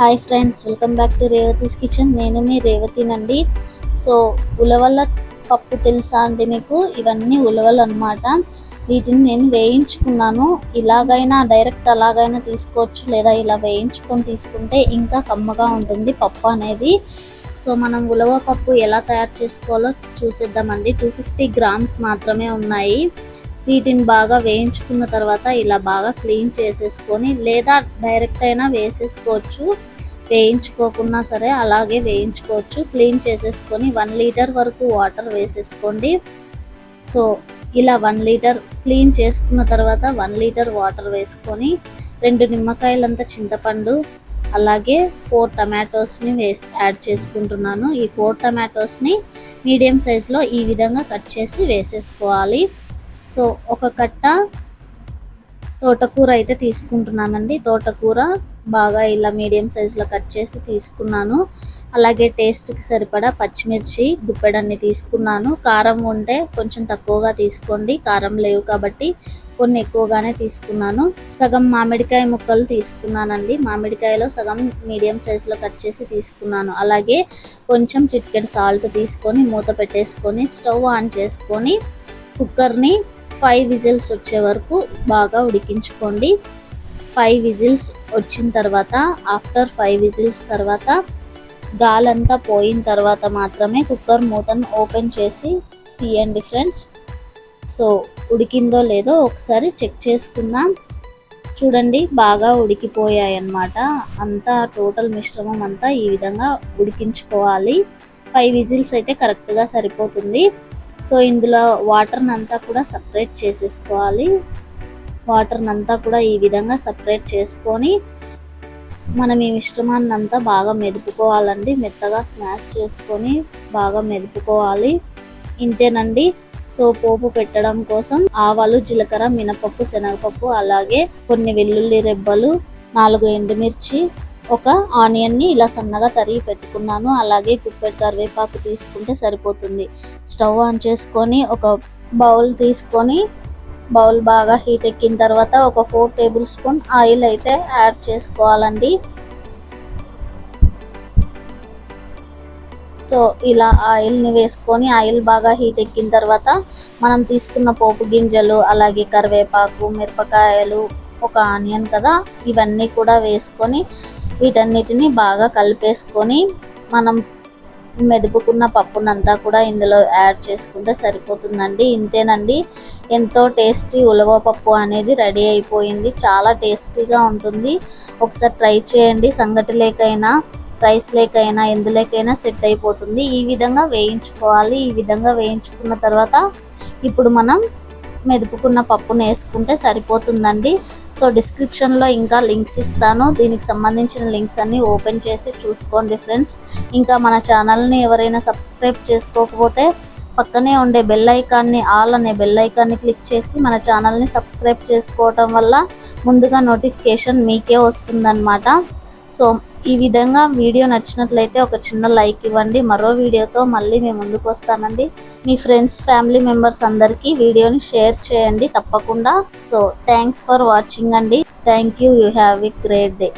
Hi friends welcome back to Revathi's kitchen. నేను మీ రేవతినండి so ఉలవల పప్పు తెలుసా అండి మీకు? ఇవన్నీ ఉలవలు అన్నమాట. వీటిని నేను వేయించుకున్నాను. ఇలాగైనా డైరెక్ట్ అలాగైనా తీసుకోవచ్చు లేదా ఇలా వేయించుకొని తీసుకుంటే ఇంకా కమ్మగా ఉంటుంది పప్పు అనేది. సో మనం ఉలవ పప్పు ఎలా తయారు చేసుకోవాలో చూసేద్దామండి. టూ ఫిఫ్టీ గ్రామ్స్ మాత్రమే ఉన్నాయి. వీటిని బాగా వేయించుకున్న తర్వాత ఇలా బాగా క్లీన్ చేసేసుకొని లేదా డైరెక్ట్ అయినా వేసేసుకోవచ్చు. వేయించుకోకున్నా సరే అలాగే వేయించుకోవచ్చు. క్లీన్ చేసేసుకొని వన్ లీటర్ వరకు వాటర్ వేసేసుకోండి. సో ఇలా వన్ లీటర్ క్లీన్ చేసుకున్న తర్వాత వన్ లీటర్ వాటర్ వేసుకొని రెండు నిమ్మకాయలంత చింతపండు అలాగే ఫోర్ టమాటోస్ని వే యాడ్ చేసుకుంటున్నాను. ఈ ఫోర్ టమాటోస్ని మీడియం సైజులో ఈ విధంగా కట్ చేసి వేసేసుకోవాలి. సో ఒక కట్ట తోటకూర అయితే తీసుకుంటున్నానండి. తోటకూర బాగా ఇలా మీడియం సైజులో కట్ చేసి తీసుకున్నాను. అలాగే టేస్ట్కి సరిపడా పచ్చిమిర్చి గుప్పెడన్ని తీసుకున్నాను. కారం ఉంటే కొంచెం తక్కువగా తీసుకోండి. కారం లేవు కాబట్టి కొన్ని ఎక్కువగానే తీసుకున్నాను. సగం మామిడికాయ ముక్కలు తీసుకున్నానండి. మామిడికాయలో సగం మీడియం సైజులో కట్ చేసి తీసుకున్నాను. అలాగే కొంచెం చిటికెడు సాల్ట్ తీసుకొని మూత పెట్టేసుకొని స్టవ్ ఆన్ చేసుకొని కుక్కర్ని ఫైవ్ విజిల్స్ వచ్చే వరకు బాగా ఉడికించుకోండి. ఫైవ్ విజిల్స్ వచ్చిన తర్వాత ఆఫ్టర్ ఫైవ్ విజిల్స్ తర్వాత గాలంతా పోయిన తర్వాత మాత్రమే కుక్కర్ మూతను ఓపెన్ చేసి తీయండి ఫ్రెండ్స్. సో ఉడికిందో లేదో ఒకసారి చెక్ చేసుకుందాం. చూడండి బాగా ఉడికిపోయాయి అన్నమాట అంతా టోటల్ మిశ్రమం అంతా ఈ విధంగా ఉడికించుకోవాలి. ఫైవ్ విజిల్స్ అయితే కరెక్ట్గా సరిపోతుంది. సో ఇందులో వాటర్ని అంతా కూడా సపరేట్ చేసేసుకోవాలి. వాటర్ని అంతా కూడా ఈ విధంగా సపరేట్ చేసుకొని మనం ఈ మిశ్రమాన్ని అంతా బాగా మెదుపుకోవాలండి. మెత్తగా స్మాష్ చేసుకొని బాగా మెదుపుకోవాలి. ఇంతేనండి. సో పోపు పెట్టడం కోసం ఆవాలు జీలకర్ర మినపప్పు శనగపప్పు అలాగే కొన్ని వెల్లుల్లి రెబ్బలు నాలుగు ఎండుమిర్చి ఒక ఆనియన్ని ఇలా సన్నగా తరిగి పెట్టుకున్నాను. అలాగే గుప్పెడు కరివేపాకు తీసుకుంటే సరిపోతుంది. స్టవ్ ఆన్ చేసుకొని ఒక బౌల్ తీసుకొని బౌల్ బాగా హీట్ ఎక్కిన తర్వాత ఒక ఫోర్ టేబుల్ స్పూన్ ఆయిల్ అయితే యాడ్ చేసుకోవాలండి. సో ఇలా ఆయిల్ని వేసుకొని ఆయిల్ బాగా హీట్ ఎక్కిన తర్వాత మనం తీసుకున్న పోపు గింజలు అలాగే కరివేపాకు మిరపకాయలు ఒక ఆనియన్ కదా ఇవన్నీ కూడా వేసుకొని వీటన్నిటిని బాగా కలిపేసుకొని మనం మెదుపుకున్న పప్పునంతా కూడా ఇందులో యాడ్ చేసుకుంటే సరిపోతుందండి. ఇంతేనండి. ఎంతో టేస్టీ ఉలవ పప్పు అనేది రెడీ అయిపోయింది. చాలా టేస్టీగా ఉంటుంది. ఒకసారి ట్రై చేయండి. సంగటి లేకైనా రైస్ లేకైనా ఎందులోకైనా సెట్ అయిపోతుంది. ఈ విధంగా వేయించుకోవాలి. ఈ విధంగా వేయించుకున్న తర్వాత ఇప్పుడు మనం మెదుపుకున్న పప్పును వేసుకుంటే సరిపోతుందండి. సో డిస్క్రిప్షన్లో ఇంకా లింక్స్ ఇస్తాను. దీనికి సంబంధించిన లింక్స్ అన్నీ ఓపెన్ చేసి చూసుకోండి ఫ్రెండ్స్. ఇంకా మన ఛానల్ని ఎవరైనా సబ్స్క్రైబ్ చేసుకోకపోతే పక్కనే ఉండే బెల్ ఐకాన్ని ఆల్ అనే బెల్ ఐకాన్ని క్లిక్ చేసి మన ఛానల్ని సబ్స్క్రైబ్ చేసుకోవటం వల్ల ముందుగా నోటిఫికేషన్ మీకే వస్తుందన్నమాట. సో ఈ విధంగా వీడియో నచ్చినట్లయితే ఒక చిన్న లైక్ ఇవ్వండి. మరో వీడియోతో మళ్ళీ మేము ముందుకు వస్తానండి. మీ ఫ్రెండ్స్ ఫ్యామిలీ మెంబర్స్ అందరికీ వీడియోని షేర్ చేయండి తప్పకుండా. సో థ్యాంక్స్ ఫర్ వాచింగ్ అండి. Thank you. You have a great day.